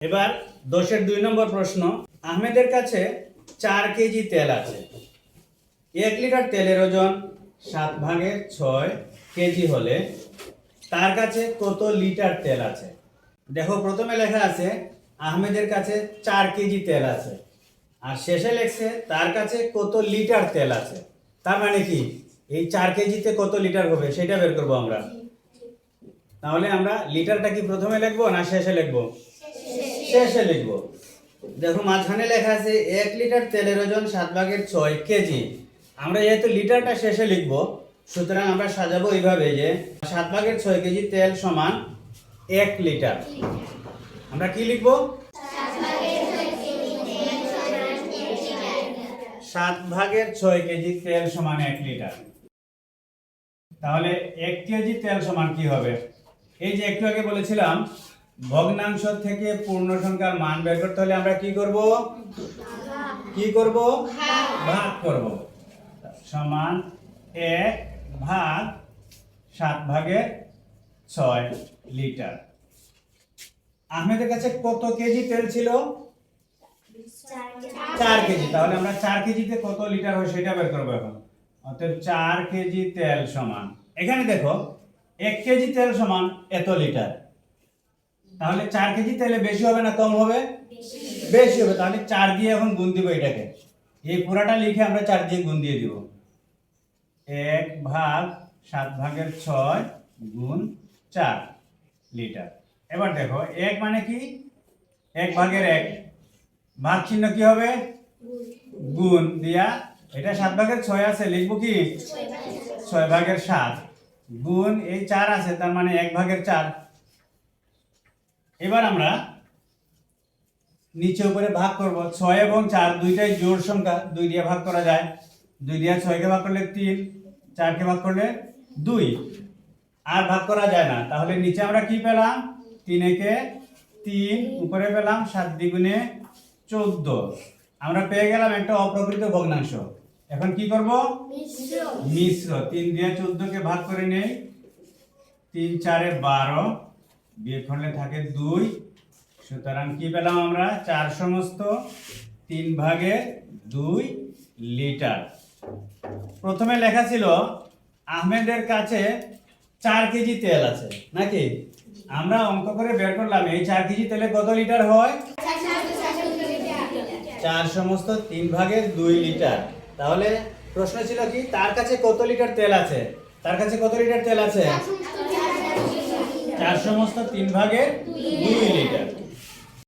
এবার দশের দুই নম্বর প্রশ্ন। আহমেদের কাছে চার কেজি তেল আছে। এক লিটার তেলের ওজন সাত ভাগের ছয় কেজি হলে তার কাছে কত লিটার তেল আছে? দেখো, প্রথমে লেখা আছে, আহমেদের কাছে চার কেজি তেল আছে। আর শেষে লেখছে, তার কাছে কত লিটার তেল আছে? তার মানে কি? এই চার কেজিতে কত লিটার হবে, সেটা বের করব আমরা। তাহলে আমরা লিটারটা কি প্রথমে লিখব না শেষে লিখব? শেষে লিখব। দেখো মাঝখানে লেখা আছে, এক লিটার তেলের ওজন সাত ভাগের ছয় কেজি। আমরা যেহেতু লিটারটা শেষে লিখব, সুতরাং আমরা সাজাবো এইভাবে যে সাত ভাগের ছয় কেজি তেল সমান এক লিটার। আমরা কি লিখব? সাত ভাগের ছয় কেজি তেল সমান এক লিটার। তাহলে এক কেজি তেল সমান কি হবে? এই যে একটু আগে বলেছিলাম ভগ্নাংশ থেকে পূর্ণ সংখ্যার মান বের করতে হলে আমরা কি করব? কি করব? ভাগ করব। সমান এক ভাগ সাত ভাগের ছয় লিটার। আহমেদের কাছে কত কেজি তেল ছিল? চার কেজি। তাহলে আমরা চার কেজিতে কত লিটার হয় সেটা বের করব এখন। অতএব চার কেজি তেল সমান। এখানে দেখো, এক কেজি তেল সমান এত লিটার। তাহলে চার কেজি তেলে বেশি হবে না কম হবে? বেশি হবে। তাহলে চার দিয়ে এখন গুণ দিব এটাকে। এই পুরাটা লিখে আমরা চার দিয়ে গুণ দিয়ে দিব। এক ভাগ সাত ভাগের ছয় গুণ চার লিটার। এবার দেখো, এক মানে কি? এক ভাগের এক। ভাগ চিহ্ন কি হবে? গুণ। দিয়া এটা সাত ভাগের ছয় আছে, লিখব কি? ছয় ভাগের সাত। গুণ এই চার আছে, তার মানে এক ভাগের চার। এবার আমরা নিচে উপরে ভাগ করব। ছয় এবং চার দুইটাই জোর সংখ্যা। দুই দিয়ে ভাগ করা যায়। দুই দিয়ে ছয়কে ভাগ করলে তিন চারকে ভাগ করলে দুই। আর ভাগ করা যায় না। তাহলে নিচে আমরা কি পেলাম? তিন একে তিন উপরে পেলাম সাত দ্বিগুণে চোদ্দ। আমরা পেয়ে গেলাম একটা অপ্রকৃত ভগ্নাংশ। এখন কি করব? মিশ্র। তিন দিয়ে চোদ্দকে ভাগ করে নেই। তিন চারে বারো। বিয়োগ করলে থাকে দুই। সুতরাং কি পেলাম আমরা? চার সমস্ত, তিন ভাগে দুই লিটার। প্রথমে লেখা ছিল, আহমেদের কাছে চার কেজি তেল আছে, নাকি? আমরা অঙ্ক করে বের করলাম, এই চার কেজি তেলে কত লিটার হয়? চার সমস্ত, তিন ভাগের দুই লিটার। তাহলে প্রশ্ন ছিল কি, তার কাছে কত লিটার তেল আছে? তার কাছে কত লিটার তেল আছে? চার সমস্ত তিন ভাগের দুই লিটার।